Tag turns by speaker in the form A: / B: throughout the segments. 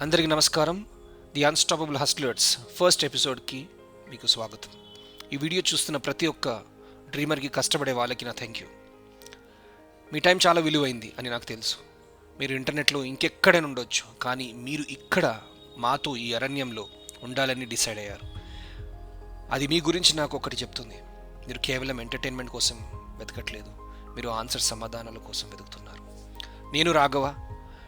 A: అందరికీ నమస్కారం. The unstoppable hustlers first ఎపిసోడ్కి మీకు స్వాగతం. ఈ వీడియో చూస్తున్న ప్రతి ఒక్క డ్రీమర్కి కష్టపడే వాళ్ళకి నా థ్యాంక్ యూ మీ టైం చాలా విలువైంది అని నాకు తెలుసు. మీరు ఇంటర్నెట్లో ఇంకెక్కడైనా ఉండొచ్చు కానీ మీరు ఇక్కడ మాతో ఈ అరణ్యంలో ఉండాలని డిసైడ్ అయ్యారు. అది మీ గురించి నాకు ఒకటి చెప్తుంది. మీరు కేవలం ఎంటర్టైన్మెంట్ కోసం వెతకట్లేదు మీరు ఆన్సర్ సమాధానాల కోసం వెతుకుతున్నారు. నేను రాఘవ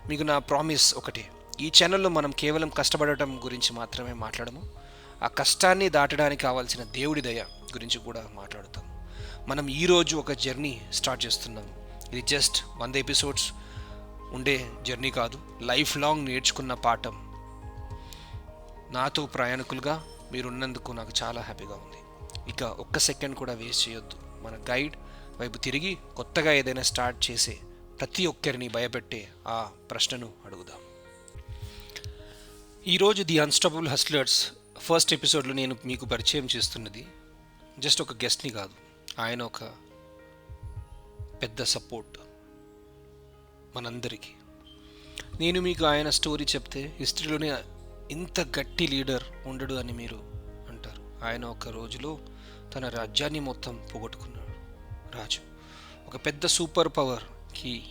A: మీకు నా ప్రామిస్ ఒకటే. ఈ ఛానల్లో మనం కేవలం కష్టపడటం గురించి మాత్రమే మాట్లాడము. ఆ కష్టాన్ని దాటడానికి కావాల్సిన దేవుడి దయ గురించి కూడా మాట్లాడుతాం మనం ఈరోజు ఒక జర్నీ స్టార్ట్ చేస్తున్నాం ఇది జస్ట్ వంద ఎపిసోడ్స్ ఉండే జర్నీ కాదు. లైఫ్ లాంగ్ నేర్చుకున్న పాఠం. నాతో ప్రయాణికులుగా మీరున్నందుకు నాకు చాలా హ్యాపీగా ఉంది. ఇక ఒక్క సెకండ్ కూడా వేస్ట్ చేయొద్దు. మన గైడ్ వైపు తిరిగి కొత్తగా ఏదైనా స్టార్ట్ చేసే ప్రతి ఒక్కరిని భయపెట్టే ఆ ప్రశ్నను అడుగుదాం. ఈరోజు ది అన్స్టాపబుల్ హస్లర్స్ ఫస్ట్ ఎపిసోడ్లో నేను మీకు పరిచయం చేస్తున్నది జస్ట్ ఒక గెస్ట్ని కాదు ఆయన ఒక పెద్ద సపోర్ట్ మనందరికీ. నేను మీకు ఆయన స్టోరీ చెప్తే హిస్టరీలోనే ఇంత గట్టి లీడర్ ఉండడు అని మీరు అంటారు. ఆయన ఒక రోజులో తన రాజ్యాన్ని మొత్తం పోగొట్టుకున్నాడు. రాజు ఒక పెద్ద సూపర్ పవర్కి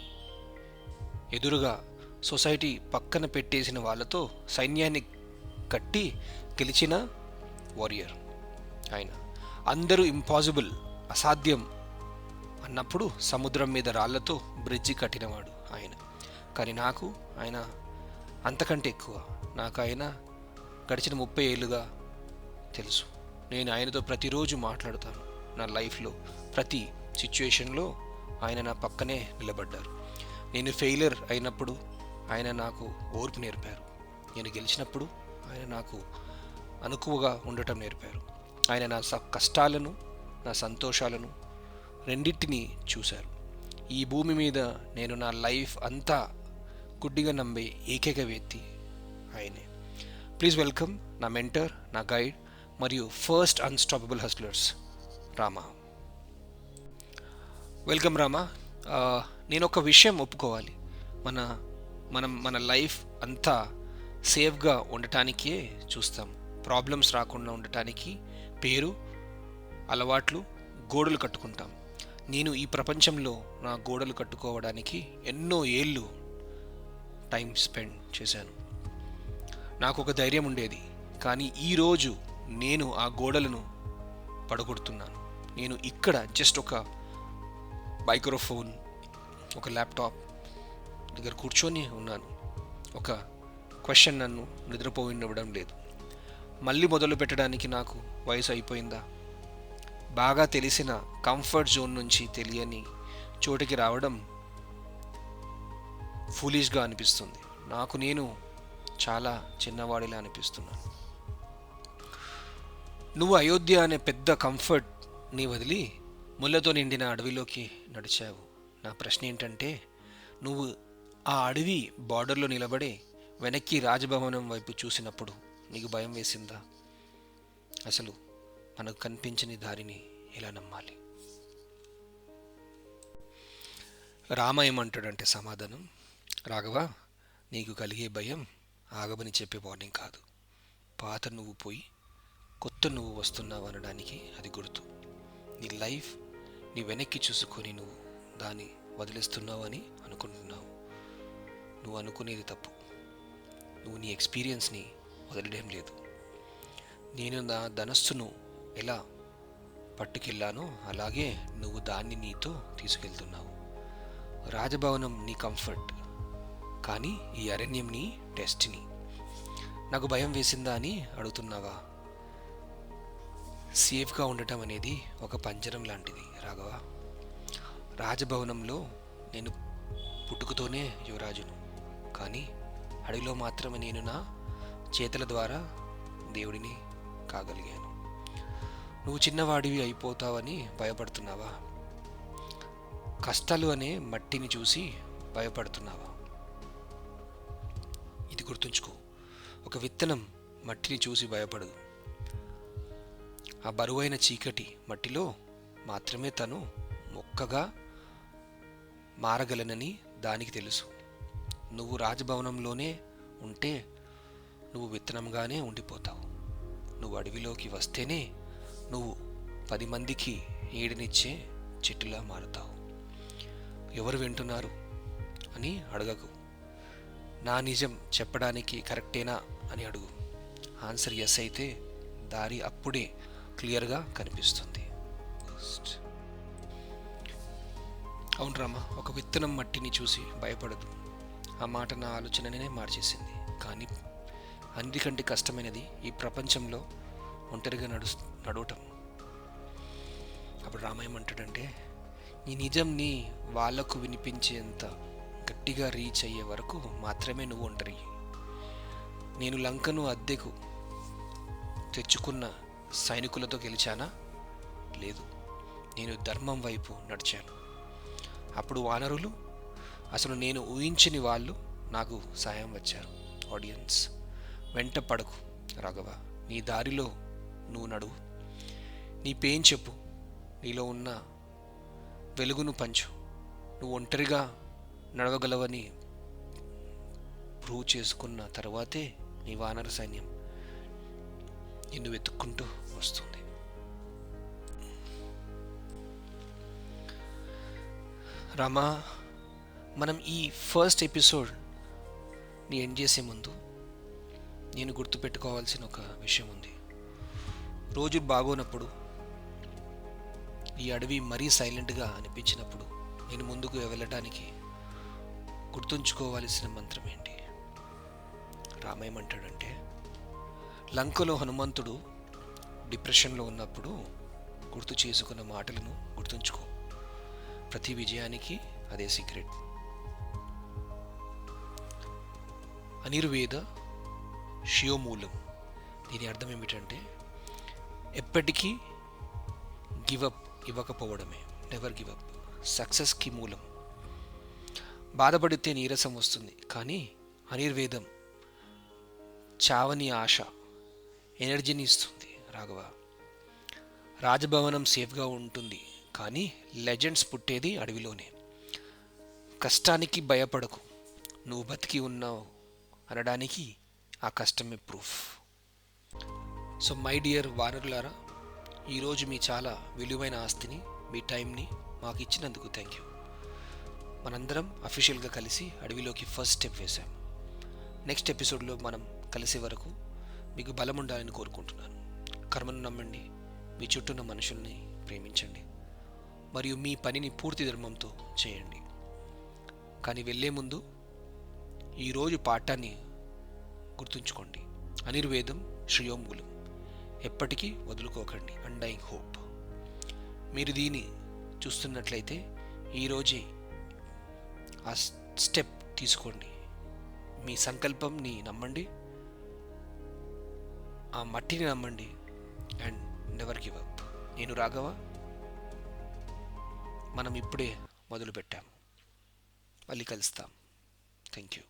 A: ఎదురుగా సొసైటీ పక్కన పెట్టేసిన వాళ్ళతో సైన్యాన్ని కట్టి గెలిచిన వారియర్ ఆయన. అందరూ ఇంపాసిబుల్ అసాధ్యం అన్నప్పుడు సముద్రం మీద రాళ్ళతో బ్రిడ్జి కట్టినవాడు ఆయన. కానీ నాకు ఆయన అంతకంటే ఎక్కువ. నాకు ఆయన గడిచిన ముప్పై ఏళ్ళుగా తెలుసు. నేను ఆయనతో ప్రతిరోజు మాట్లాడతాను. నా లైఫ్లో ప్రతి సిచ్యుయేషన్లో ఆయన నా పక్కనే నిలబడ్డారు. నేను ఫెయిలర్ అయినప్పుడు ఆయన నాకు ఓర్పు నేర్పారు. నేను గెలిచినప్పుడు ఆయన నాకు అనుకువగా ఉండటం నేర్పారు. ఆయన నా స కష్టాలను నా సంతోషాలను రెండింటినీ చూశారు. ఈ భూమి మీద నేను నా లైఫ్ అంతా గుడ్డిగా నమ్మే ఏకైక వ్యక్తి ఆయనే. ప్లీజ్ వెల్కమ్ నా మెంటర్ నా గైడ్ మరియు first unstoppable hustlers Rama. Welcome Rama. నేను ఒక విషయం ఒప్పుకోవాలి. మన మనం మన లైఫ్ అంతా సేఫ్గా ఉండటానికే చూస్తాం. ప్రాబ్లమ్స్ రాకుండా ఉండటానికి పేరు అలవాట్లు గోడలు కట్టుకుంటాం. నేను ఈ ప్రపంచంలో నా గోడలు కట్టుకోవడానికి ఎన్నో ఏళ్ళు టైం స్పెండ్ చేశాను. నాకు ఒక ధైర్యం ఉండేది. కానీ ఈరోజు నేను ఆ గోడలను పడగొడుతున్నాను. నేను ఇక్కడ జస్ట్ ఒక మైక్రోఫోన్ ఒక ల్యాప్టాప్ దగ్గర కూర్చొని ఉన్నాను. ఒక క్వశ్చన్ నన్ను నిద్రపోయినవ్వడం లేదు. మళ్ళీ మొదలు పెట్టడానికి నాకు వయసు అయిపోయిందా? బాగా తెలిసిన కంఫర్ట్ జోన్ నుంచి తెలియని చోటికి రావడం ఫూలిష్గా అనిపిస్తుంది. నాకు నేను చాలా చిన్నవాడిలా అనిపిస్తున్నాను. నువ్వు అయోధ్య అనే పెద్ద కంఫర్ట్ని వదిలి ముళ్ళతో నిండిన అడవిలోకి నడిచావు. నా ప్రశ్న ఏంటంటే నువ్వు ఆ అడవి బార్డర్లో నిలబడే వెనక్కి రాజభవనం వైపు చూసినప్పుడు నీకు భయం వేసిందా? అసలు మనకు కనిపించని దారిని ఎలా నమ్మాలి? రామ ఏమంటాడంటే సమాధానం? రాఘవ నీకు కలిగే భయం ఆగమని చెప్పే వార్నింగ్ కాదు. పాత నువ్వు పోయి కొత్త నువ్వు వస్తున్నావు అనడానికి అది గుర్తు. నీ లైఫ్ నీ వెనక్కి చూసుకొని నువ్వు దాన్ని వదిలేస్తున్నావు అని అనుకుంటున్నావు. నువ్వు అనుకునేది తప్పు. నువ్వు నీ ఎక్స్పీరియన్స్ని వదిలేయడం లేదు. నేను నా ధనస్సును ఎలా పట్టుకెళ్ళానో అలాగే నువ్వు దాన్ని నీతో తీసుకెళ్తున్నావు. రాజభవనం నీ కంఫర్ట్ కానీ ఈ అరణ్యం నీ డెస్టినీ. నాకు భయం వేసిందా అని అడుగుతున్నావా? సేఫ్గా ఉండటం అనేది ఒక పంజరం లాంటిది రాఘవ. రాజభవనంలో నేను పుట్టుకతోనే యువరాజును. కానీ అడవిలో మాత్రమే నేను నా చేతుల ద్వారా దేవుడిని కాగలిగాను. నువ్వు చిన్నవాడివి అయిపోతావని భయపడుతున్నావా? కష్టాలు అనే మట్టిని చూసి భయపడుతున్నావా? ఇది గుర్తుంచుకో ఒక విత్తనం మట్టిని చూసి భయపడదు. ఆ బరువైన చీకటి మట్టిలో మాత్రమే తను మొక్కగా మారగలనని దానికి తెలుసు. నువ్వు రాజభవనంలోనే ఉంటే నువ్వు విత్తనంగానే ఉండిపోతావు. నువ్వు అడవిలోకి వస్తేనే నువ్వు పది మందికి ఏడినిచ్చే చెట్టులా మారుతావు. ఎవరు వింటున్నారు అని అడగకు. నా నిజం చెప్పడానికి కరెక్టేనా అని అడుగు. ఆన్సర్ ఎస్ అయితే దారి అప్పుడే క్లియర్గా కనిపిస్తుంది. అవును రామా ఒక విత్తనం మట్టిని చూసి భయపడదు ఆ మాట నా ఆలోచననే మార్చేసింది. కానీ అందుకంటే కష్టమైనది ఈ ప్రపంచంలో ఒంటరిగా నడు నడవటం. అప్పుడు రామయ్యమంటాడంటే ఈ నిజంని వాళ్ళకు వినిపించేంత గట్టిగా రీచ్ అయ్యే వరకు మాత్రమే నువ్వు ఒంటరి. నేను లంకను అద్దెకు తెచ్చుకున్న సైనికులతో గెలిచానా? లేదు. నేను ధర్మం వైపు నడిచాను. అప్పుడు వానరులు అసలు నేను ఊహించని వాళ్ళు నాకు సాయం వచ్చారు. ఆడియన్స్ వెంట పడకు రాఘవ. నీ దారిలో నువ్వు నడువు. నీ పేన్ చెప్పు. నీలో ఉన్న వెలుగును పంచు. నువ్వు ఒంటరిగా నడవగలవని ప్రూవ్ చేసుకున్న తర్వాతే నీ వానర సైన్యం నిన్ను వెతుక్కుంటూ వస్తుంది. రమా మనం ఈ ఫస్ట్ ఎపిసోడ్ని ఎండ్ చేసే ముందు నేను గుర్తుపెట్టుకోవాల్సిన ఒక విషయం ఉంది. రోజు బాగోనప్పుడు ఈ అడవి మరీ సైలెంట్గా అనిపించినప్పుడు నేను ముందుకు వెళ్ళటానికి గుర్తుంచుకోవాల్సిన మంత్రం ఏంటి? రామేమంటాడంటే లంకలో హనుమంతుడు డిప్రెషన్లో ఉన్నప్పుడు గుర్తు చేసుకున్న మాటలను గుర్తుంచుకో. ప్రతి విజయానికి అదే సీక్రెట్ అనిర్వేద శివమూలం దీని అర్థం ఏమిటంటే ఎప్పటికీ గివప్ ఇవ్వకపోవడమే. నెవర్ గివప్ సక్సెస్కి మూలం. బాధపడితే నీరసం వస్తుంది. కానీ అనిర్వేదం చావని ఆశ ఎనర్జీని ఇస్తుంది రాఘవ. రాజభవనం సేఫ్గా ఉంటుంది. కానీ లెజెండ్స్ పుట్టేది అడవిలోనే. కష్టానికి భయపడకు. నువ్వు బతికి ఉన్నావు. అనడానికి ఆ కష్టమే ప్రూఫ్ సో మై డియర్ వానరులారా ఈరోజు మీ చాలా విలువైన ఆస్తిని మీ టైంని మాకు ఇచ్చినందుకు థ్యాంక్ యూ మనందరం అఫీషియల్గా కలిసి అడవిలోకి ఫస్ట్ స్టెప్ వేశాం. నెక్స్ట్ ఎపిసోడ్లో మనం కలిసే వరకు మీకు బలం ఉండాలని కోరుకుంటున్నాను. కర్మను నమ్మండి మీ చుట్టూ ఉన్న మనుషుల్ని ప్రేమించండి మరియు మీ పనిని పూర్తి ధర్మంతో చేయండి. కానీ వెళ్ళే ముందు ఈరోజు పాఠాన్ని గుర్తుంచుకోండి. అనిర్వేదం శ్రేయోమూలం ఎప్పటికీ వదులుకోకండి. అండైంగ్ హోప్ మీరు దీన్ని చూస్తున్నట్లయితే ఈరోజే ఆ స్టెప్ తీసుకోండి. మీ సంకల్పంని నమ్మండి. ఆ మట్టిని నమ్మండి. అండ్ నెవర్ గివ్ అప్ నేను రాఘవ. మనం ఇప్పుడే మొదలుపెట్టాం. మళ్ళీ కలుస్తాం. Thank you